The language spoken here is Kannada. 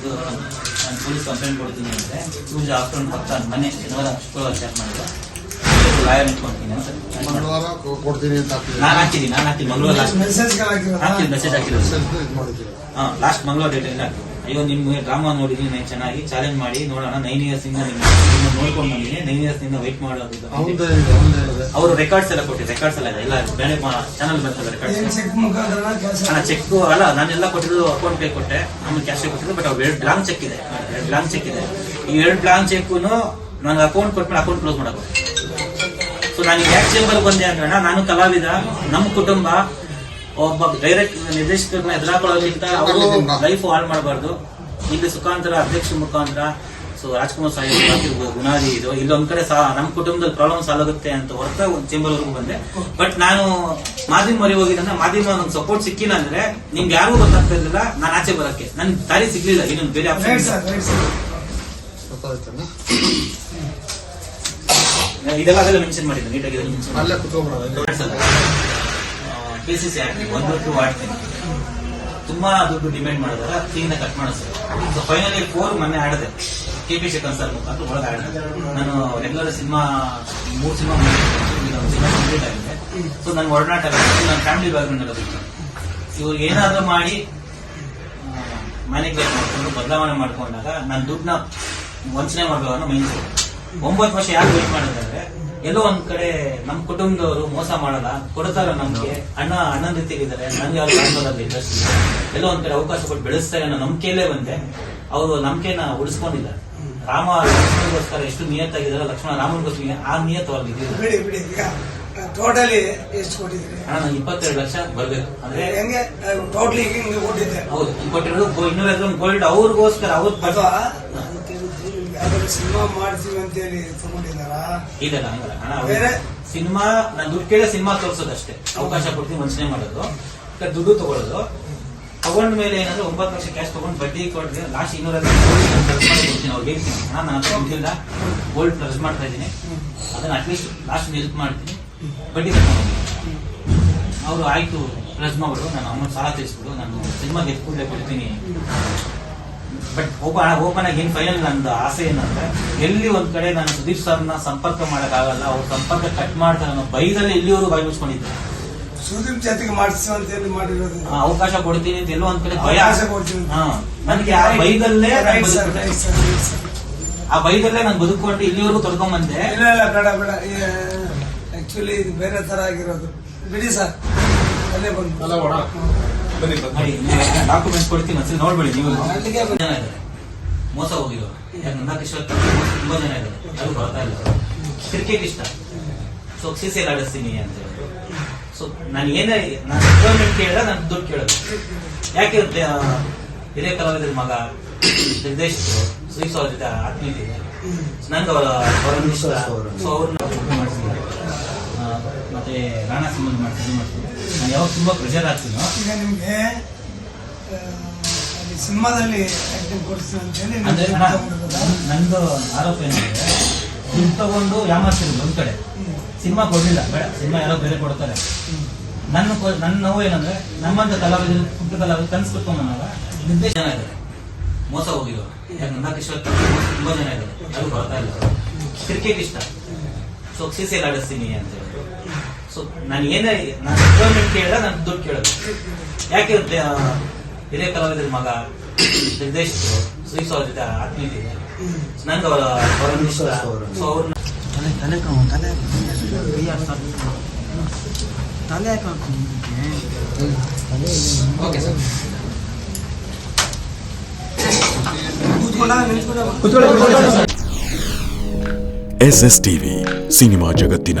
ಇದು ನಾನು ಪೊಲೀಸ್ ಕಂಪ್ಲೇಂಟ್ ಕೊಡ್ತೀನಿ ಅಂದರೆ ಪೂಜೆ ಆಫ್ಟರ್ನೂನ್ ಪಕ್ಕ ಮನೆ ಶನಿವಾರ ಶುಕ್ರವಾರ ಚೆಕ್ ಮಾಡಿದ್ರು ಲಾಯರ್ ನಿಂತ್ಕೊಂತೀನಿ ಅಂತ. ಮಂಗಳವಾರ ಕೊಡ್ತೀನಿ ಅಂತ ನಾನು ಹಾಕಿದ್ದೀನಿ ನಾನು ಹಾಕಿದ್ದೀನಿ. ಮಂಗಳವಾರ ಲಾಸ್ಟ್ ಮೆಸೇಜ್ ಹಾಕಿದ್ದೀನಿ. ಮೆಸೇಜ್ ಹಾಕಿರೋದು ಹಾಂ ಲಾಸ್ಟ್ ಮಂಗಳವಾರ ಡೇಟ್ ಇಲ್ಲ ಅಯ್ಯೋ ನಿಮ್ಮ ಡ್ರಾಮಾ ನೋಡಿದ್ದೀನಿ ಚೆನ್ನಾಗಿ ಚಾಲೆಂಜ್ ಮಾಡಿ ನೋಡೋಣ. ನೈನ್ ಇಯರ್ಸ್ ಇಂದ ನಿಮ್ಮ ನೋಡ್ಕೊಂಡು ಬಂದಿದ್ದೀನಿ. ನೈನ್ ಇಯರ್ಸ್ ಇಂದ ವೆಯ್ಟ್ ಮಾಡೋದು ಅವರು ರೆಕಾರ್ಡ್ಸ್ ಎಲ್ಲ ಕೊಟ್ಟಿದ್ದು ರೆಕಾರ್ಡ್ಸ್ ಎಲ್ಲ ಇದೆ. ಎಲ್ಲ ಬೇರೆ ಚಾನಲ್ ಬರ್ತದೆ ರೆಕಾರ್ಡ್ಸ್ ಚೆಕ್ ಅಣ್ಣ ಚೆಕ್ ಅಲ್ಲ ನಾನೆಲ್ಲ ಕೊಟ್ಟಿದ್ದು ಅಕೌಂಟ್ ಪೇ ಕೊಟ್ಟೆ. ಆಮೇಲೆ ಕ್ಯಾಶ್ ಕೊಟ್ಟಿದ್ದು ಬಟ್ ಅವ್ರು ಎರಡು ಬ್ಲಾಂಕ್ ಚೆಕ್ ಇದೆ. ಎರಡು ಬ್ಲಾಂಕ್ ಚೆಕ್ ಇದೆ. ಈ ಎರಡು ಬ್ಲಾಂಕ್ ಚೆಕ್ ನನಗೆ ಅಕೌಂಟ್ ಕೊಟ್ಮೇಲೆ ಅಕೌಂಟ್ ಕ್ಲೋಸ್ ಮಾಡಬೇಕು ಸೊ ನಾನು ಯಾಕೆ ಚೇಂಬರ್ ಬಂದೆ ಅಂದ್ರೆ ನಾನು ಕಲಾವಿದ ನಮ್ಮ ಕುಟುಂಬ ಒಬ್ಬ ಡೈರೆಕ್ಟ್ ನಿರ್ದೇಶಕರನ್ನ ಎದುರಾಕೊಳ್ಳೋದ್ರಿಂದ ಅವರು ಲೈಫ್ ಹಾಳು ಮಾಡಬಾರ್ದು. ಇಲ್ಲಿ ಸುಖಾಂತರ ಅಧ್ಯಕ್ಷ ಮುಖಾಂತರ ಸೊ ರಾಜ್ಕುಮಾರ್ ಸಾಹೇಬ್ ಆಗಿರ್ಬೋದು ಗುಣಾದಿ ಇದು. ಇಲ್ಲೊಂದ್ ಕಡೆ ಸಹ ನಮ್ಮ ಕುಟುಂಬದಲ್ಲಿ ಪ್ರಾಬ್ಲಮ್ ಸಾಲ್ವ್ ಆಗುತ್ತೆ ಅಂತ ಹೊರತ ಒಂದು ಚೇಂಬರ್ ವರ್ಗು ಬಂದೆ. ಬಟ್ ನಾನು ಮಾಧ್ಯಮ ಮರಿ ಹೋಗಿದ್ದಂದ್ರೆ ಮಾಧ್ಯಮ ನಂಗೆ ಸಪೋರ್ಟ್ ಸಿಕ್ಕಿಲ್ಲ ಅಂದ್ರೆ ನಿಮ್ಗೆ ಯಾರಿಗೂ ಗೊತ್ತಾಗ್ತಾ ಇರಲಿಲ್ಲ ನಾನು ಆಚೆ ಬರಕ್ಕೆ. ನನ್ ದಾರಿ ಸಿಗ್ಲಿಲ್ಲ ಇನ್ನೊಂದು ಬೇರೆ ಆಪ್ಷನ್ ಇದೆಲ್ಲ ಅದೆಲ್ಲ ಮೆನ್ಷನ್ ಮಾಡಿದ್ದೆ ನೀಟಾಗಿ ಇದೆಲ್ಲ ಯಾಕೆ? ಆಕ್ಟ್ ಒಂದು ಟು ಆಡ್ತೀನಿ ತುಂಬಾ ದುಡ್ಡು ಡಿಮ್ಯಾಂಡ್ ಮಾಡಿದಾಗ ಕ್ಲೀನ್ ಕಟ್ ಮಾಡಿಸ್ತಾರೆ. ಫೈನಲಿ ಫೋರ್ ಮೊನ್ನೆ ಆಡಿದೆ. ಕೆ ಪಿ ಶೇಖರ್ ಸರ್ ಮುಖಾಂತರ ಒಳಗೆ ಆಡಿದೆ. ನಾನು ರೆಗ್ಯುಲರ್ ಸಿನಿಮಾ ಮೂರು ಸಿನಿಮಾ ಸಿನಿಮಾ ಕಂಪ್ಲೀಟ್ ಆಗಿದೆ. ಸೊ ನನ್ನ ಒಡನಾಟ ನನ್ನ ಫ್ಯಾಮಿಲಿ ಬ್ಯಾಕ್ಗ್ರೌಂಡ್ ಎಲ್ಲ ಗೊತ್ತು ಇವ್ರು ಏನಾದ್ರೂ ಮಾಡಿ ಮ್ಯಾನೇಜ್ಮೆಂಟ್ ಮಾಡ್ಕೊಂಡು, ಬದಲಾವಣೆ ಮಾಡ್ಕೊಂಡಾಗ, ನಾನು ದುಡ್ಡನ್ನ ವಂಚನೆ ಮಾಡಬೇಕು ಅನ್ನೋ ಮೈಂಡ್ ಒಂಬತ್ತು ವರ್ಷ ಯಾರು ವೇಟ್ ಮಾಡಿದ್ರೆ ಎಲ್ಲೋ ಒಂದ್ ಕಡೆ ನಮ್ ಕುಟುಂಬದವರು ಮೋಸ ಮಾಡಲ್ಲ ಕೊಡ್ತಾರ ನಮ್ಗೆ. ಅಣ್ಣ ಅಣ್ಣನ ರೀತಿಗಿದ್ದಾರೆ ನನ್ಗೆ ಅವ್ರು ಕಾಣ್ಬೋದಲ್ಲಿ ಇಂಡಸ್ಟ್ರಿ ಎಲ್ಲೋ ಒಂದ್ ಕಡೆ ಅವಕಾಶ ಕೊಟ್ಟು ಬೆಳೆಸ್ತಾರೆ ಅನ್ನೋ ನಂಬಿಕೆಯಲ್ಲೇ ಬಂದೆ. ಅವರು ನಂಬಿಕೆನ ಉಳಿಸ್ಕೊಂಡಿಲ್ಲ. ರಾಮ ಲಕ್ಷ್ಮಣಗೋಸ್ಕರ ಎಷ್ಟು ನಿಯತ್ತಾಗಿದ್ದಾರೆ ಲಕ್ಷ್ಮಣ ರಾಮನಗೋಸ್ಕರ ಆ ನಿಯತ್ ಅವ್ರಿಗೆ ಬಿಡಿ ಬಿಡಿ ಈಗ ಟೋಟಲಿ ಎಷ್ಟು ಕೊಟ್ಟಿದ್ದೀರಿ. ಅಣ್ಣ ನಾನು ಇಪ್ಪತ್ತೆರಡು ಲಕ್ಷ ಬರ್ಬೇಕು. ಅಂದ್ರೆ ಹೆಂಗೆ? ಟೋಟಲಿ ಕೊಟ್ಟಿದ್ದೆ. ಹೌದು ಕೊಟ್ಟಿರೋದು ಇನ್ನೂರ ಗೋಲ್ಡ್ ಅವ್ರಿಗೋಸ್ಕರ ಅವ್ರ ಅಥವಾ ಸಿನಿಮಾ ಮಾಡ್ತೀವಿ ಅಂತೇಳಿ ತಗೊಂಡಿದಾರಾ ಇದೆಲ್ಲ ಹಂಗಲ್ಲ ಹಣ ಬೇರೆ? ಸಿನಿಮಾ ನಾನು ದುಡ್ಡು ಕೇಳಿ ಸಿನಿಮಾ ತೋರ್ಸೋದಷ್ಟೇ. ಅವಕಾಶ ಕೊಡ್ತೀನಿ ವಂಚನೆ ಮಾಡೋದು. ದುಡ್ಡು ತಗೊಳ್ಳೋದು ತಗೊಂಡ ಮೇಲೆ ಏನಂದ್ರೆ ಒಂಬತ್ತು ಲಕ್ಷ ಕ್ಯಾಶ್ ತಗೊಂಡು ಬಡ್ಡಿ ಕೊಡ್ತೀನಿ ಲಾಸ್ಟ್ ಇನ್ನೂರ ಕೊಡ್ತೀನಿ ಅವ್ರಿಗೆ ಹೇಳ್ತೀನಿ. ಹಣ ನನ್ನ ಹತ್ರ ದುಡ್ಡಿಲ್ಲ ಗೋಲ್ಡ್ ಪ್ಲಸ್ ಮಾಡ್ತಾ ಇದ್ದೀನಿ. ಅದನ್ನ ಅಟ್ಲೀಸ್ಟ್ ಲಾಸ್ಟ್ ಹೆಲ್ಪ್ ಮಾಡ್ತೀನಿ. ಬಡ್ಡಿ ಕಟ್ಕೊಂಡು ಅವರು ಆಯ್ತು ಪ್ಲಸ್ ಅವರು ನಾನು ಅಮೌಂಟ್ ಸಾಲ ತೀರಿಸ್ಬಿಡು ನಾನು ಸಿನಿಮಾ ಗೆದ್ದು ಕೂಡಲೇ ಕೊಡ್ತೀನಿ. ಬಟ್ ಒಬ್ಬ ಓಪನ್ ಆಗಿ ಏನ್ ಫೈನಲ್ ನಂದು ಆಸೆ ಏನಂದ್ರೆ ಎಲ್ಲಿ ಒಂದ್ ಕಡೆ ನಾನು ಸುದೀಪ್ ಸರ್ನ ಸಂಪರ್ಕ ಮಾಡಕ್ಕಾಗಲ್ಲ ಅವ್ರ ಸಂಪರ್ಕ ಕಟ್ ಮಾಡ್ತಾರೆ ಅನ್ನೋ ಬೈದಲ್ಲಿ ಎಲ್ಲಿಯವರು ಬಾಯಿ ಮುಚ್ಕೊಂಡಿದ್ದೆ ಸುದೀಪ್ ಜೊತೆಗೆ ಅಂತ ಹೇಳಿ ಮಾಡಿರೋದು. ಆ, ಅವಕಾಶ ಕೊಡ್ತೀನಿ ಅಂತ ಎಲ್ಲೋ ಒಂದ್ ಕಡೆ ಭಯ. ಆಸೆ ಕೊಡ್ತೀನಿ. ಹಾ. ನನಗೆ ಆ ಬೈದಲ್ಲೇ ನಾನ್ ರೈಟ್ ಸರ್ ಬದುಕ್ಬಿಟ್ಟೆ. ರೈಟ್ ಸರ್ ರೈಟ್ ಸರ್ ಆ ಬೈದಲ್ಲೇ ನಾನು ಬದುಕೊಂಡು ಇಲ್ಲಿವರೆಗೂ ತೊಡ್ಕೊಂಡ್ ಬಂದೆ ಇಲ್ಲ ಇಲ್ಲ ಬೇಡ ಬೇಡ. ಆಕ್ಚುಲಿ ಇದು ಬೇರೆ ತರ ಆಗಿರೋದು. ಬಿಡಿ ಸರ್ ಅಲ್ಲೇ ಬಂದು ಅಲ್ಲ ಡಾಕ್ಯುಮೆಂಟ್ಸ್ ಕೊಡ್ತೀನಿ, ಒಂದ್ಸಲಿ ನೋಡ್ಬೇಡಿ ನೀವು. ಜನ ಇದ್ದಾರೆ ಮೋಸ ಹೋಗಿದ್ರು ಯಾಕೆ ನಂದಾಕಿಶ್ವರ್ ತುಂಬಾ ಜನ ಇದ್ದಾರೆ. ಯಾರು ಬರ್ತಾ ಇಲ್ಲ. ಕ್ರಿಕೆಟ್ ಇಷ್ಟ. ಸೊ ಸಿ ಸಿ ಆಡಿಸ್ತೀನಿ ಅಂತ ಸೊ ನಾನು ಏನೇ ನಾನು ಗೌರ್ಮೆಂಟ್ ಕೇಳಿದ್ರೆ ನಾನು ದುಡ್ಡು ಕೇಳೋದು. ಯಾಕೆ ಹಿರಿಯ ಕಲಾವಿದ್ರ ಮಗ ನಿರ್ದೇಶಕರು ಸುದೀಪ್ ಅವ್ರ ಜೊತೆ ಆತ್ಮೀಯತೆ ಇದೆ. ನಂಗೆ ಅವರ ಅವರನ್ನು ಸೊ ಅವ್ರನ್ನ ಮಾಡಿಸಿದ್ದಾರೆ ಮತ್ತೆ ರಾಣಾ ಸಂಬಂಧ ಮಾಡ್ತೀನಿ ಮಾಡ್ತೀನಿ. ನಾನು ಯಾವಾಗ ತುಂಬಾ ಪ್ರೆಷರ್ ಆಗ್ತೀನೋ ಈಗ ನಿಮಗೆ ಸಿನಿಮಾದಲ್ಲಿ ಆಕ್ಟಿಂಗ್ ಅಂತೇಳಿ ಅಂದ್ರೆ ನಂದು ಆರೋಪ ಏನಂದ್ರೆ ದುಡ್ಡು ತಗೊಂಡು ಯಾಮಾರ್ತಿರೋದು ಒಂದ್ ಕಡೆ ಸಿನಿಮಾ ಕೊಡ್ಲಿಲ್ಲ ಬೇಡ ಸಿನಿಮಾ ಯಾರೋ ಬೇರೆ ಕೊಡ್ತಾರೆ. ನನ್ನ ನನ್ನ ನೋವು ಏನಂದ್ರೆ ನಮ್ಮಂತ ಕಲಾವಿದ ಪುಟ್ಟ ಕಲಾವಿದ ಕನಸು ಕುತ್ಕೊಂಡ್ ನಿರ್ದೇಶ ಜನ ಇದ್ದಾರೆ ಮೋಸ ಹೋಗಿರೋ ಯಾಕೆ ನಂದಾಕಿಶ್ವರ್ ತುಂಬಾ ಜನ ಇದ್ದಾರೆ ಅದು ಬರ್ತಾ ಇಲ್ಲ. ಕ್ರಿಕೆಟ್ ಇಷ್ಟ. ಸೊ ಸಿ ಆಡಿಸ್ತೀನಿ ಅಂತ ಸೊ ನಾನು ಏನೇ ನಾನು ಎಂಪ್ಲಾಯ್ಮೆಂಟ್ ಕೇಳಿದ್ರೆ ನಾನು ದುಡ್ಡು ಕೇಳೋದು. ಯಾಕೆ ಹಿರಿಯ ಕಲಾವಿದರ ಮಗ ನಿರ್ದೇಶಕರು ಶ್ರೀ ಅವ್ರ ಜೊತೆ ಆತ್ಮೀಯತೆ ಇದೆ ನಂಗೆ ಅವರ ಅವರನ್ನು ಇಷ್ಟ. ಸೊ ಅವ್ರನ್ನ ತಲೆ ತಲೆ ಕಾವು ತಲೆ ತಲೆ ಕಾಕು ಓಕೆ ಸರ್. ಕೂತ್ಕೊಂಡ ನಿಂತ್ಕೊಂಡ ಎಸ್ ಎಸ್ ಟಿವಿ ಸಿನಿಮಾ ಜಗತ್ತಿನ